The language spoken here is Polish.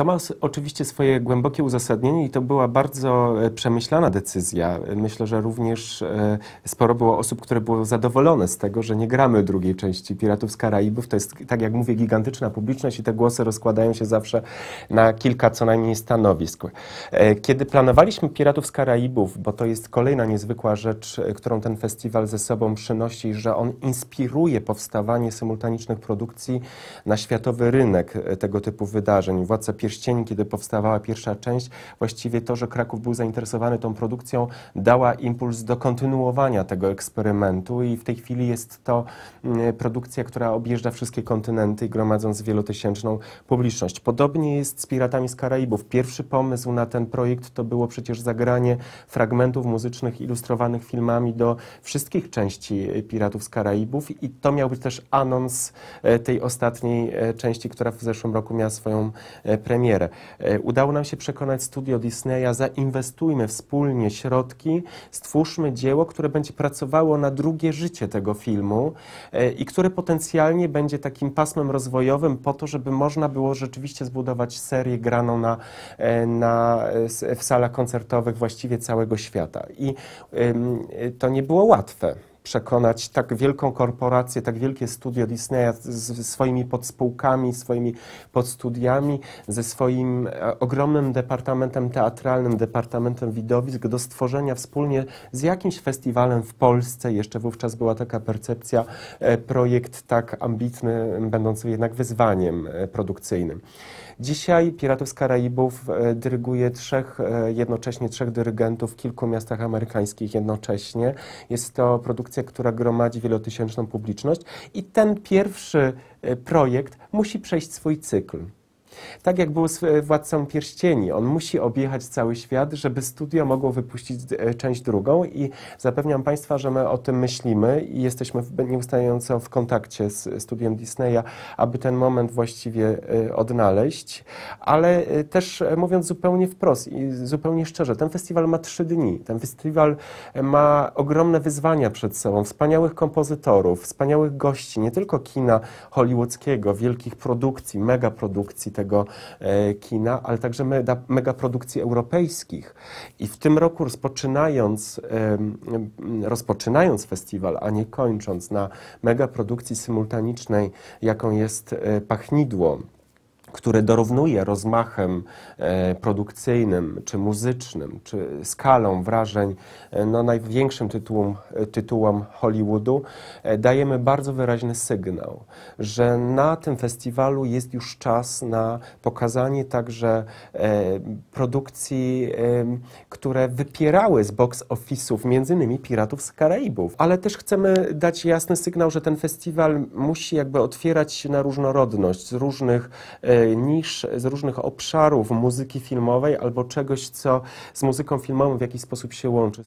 To ma oczywiście swoje głębokie uzasadnienie i to była bardzo e, przemyślana decyzja. Myślę, że również e, sporo było osób, które były zadowolone z tego, że nie gramy drugiej części Piratów z Karaibów. To jest, tak jak mówię, gigantyczna publiczność i te głosy rozkładają się zawsze na kilka co najmniej stanowisk. E, Kiedy planowaliśmy Piratów z Karaibów, bo to jest kolejna niezwykła rzecz, którą ten festiwal ze sobą przynosi, że on inspiruje powstawanie symultanicznych produkcji na światowy rynek tego typu wydarzeń. Władca Pierścieni, kiedy powstawała pierwsza część, właściwie to, że Kraków był zainteresowany tą produkcją, dała impuls do kontynuowania tego eksperymentu i w tej chwili jest to mm, produkcja, która objeżdża wszystkie kontynenty, gromadząc wielotysięczną publiczność. Podobnie jest z Piratami z Karaibów. Pierwszy pomysł na ten projekt to było przecież zagranie fragmentów muzycznych ilustrowanych filmami do wszystkich części e, Piratów z Karaibów i to miał być też anons e, tej ostatniej e, części, która w zeszłym roku miała swoją e, premierę. E, Udało nam się przekonać studio Disneya, zainwestujmy wspólnie środki, stwórzmy dzieło, które będzie pracowało na drugie życie tego filmu e, i które potencjalnie będzie takim pasmem rozwojowym po to, żeby można było rzeczywiście zbudować serię graną na, e, na, w salach koncertowych właściwie całego świata. I to nie było łatwe przekonać tak wielką korporację, tak wielkie studio Disneya z- z swoimi podspółkami, swoimi podstudiami, ze swoim e, ogromnym departamentem teatralnym, departamentem widowisk do stworzenia wspólnie z jakimś festiwalem w Polsce, jeszcze wówczas była taka percepcja, e, projekt tak ambitny, będący jednak wyzwaniem e, produkcyjnym. Dzisiaj Piratów z Karaibów dyryguje trzech, jednocześnie trzech dyrygentów w kilku miastach amerykańskich jednocześnie. Jest to produkcja, która gromadzi wielotysięczną publiczność i ten pierwszy e, projekt musi przejść swój cykl. Tak jak było z Władcą Pierścieni, on musi objechać cały świat, żeby studio mogło wypuścić e, część drugą i zapewniam Państwa, że my o tym myślimy i jesteśmy nieustająco w kontakcie z studiem Disneya, aby ten moment właściwie e, odnaleźć, ale e, też mówiąc zupełnie wprost i zupełnie szczerze, ten festiwal ma trzy dni. Ten festiwal ma ogromne wyzwania przed sobą, wspaniałych kompozytorów, wspaniałych gości, nie tylko kina hollywoodzkiego, wielkich produkcji, megaprodukcji tego e, kina, ale także mega, megaprodukcji europejskich. I w tym roku rozpoczynając, rozpoczynając festiwal, a nie kończąc na megaprodukcji symultanicznej, jaką jest e, Pachnidło, które dorównuje rozmachem e, produkcyjnym, czy muzycznym, czy skalą wrażeń e, no, największym tytułom, e, tytułom Hollywoodu, dajemy bardzo wyraźny sygnał, że na tym festiwalu jest już czas na pokazanie także produkcji, które wypierały z box office'ów, między innymi Piratów z Karaibów. Ale też chcemy dać jasny sygnał, że ten festiwal musi jakby otwierać się na różnorodność z różnych nisz, z różnych obszarów muzyki filmowej albo czegoś, co z muzyką filmową w jakiś sposób się łączy.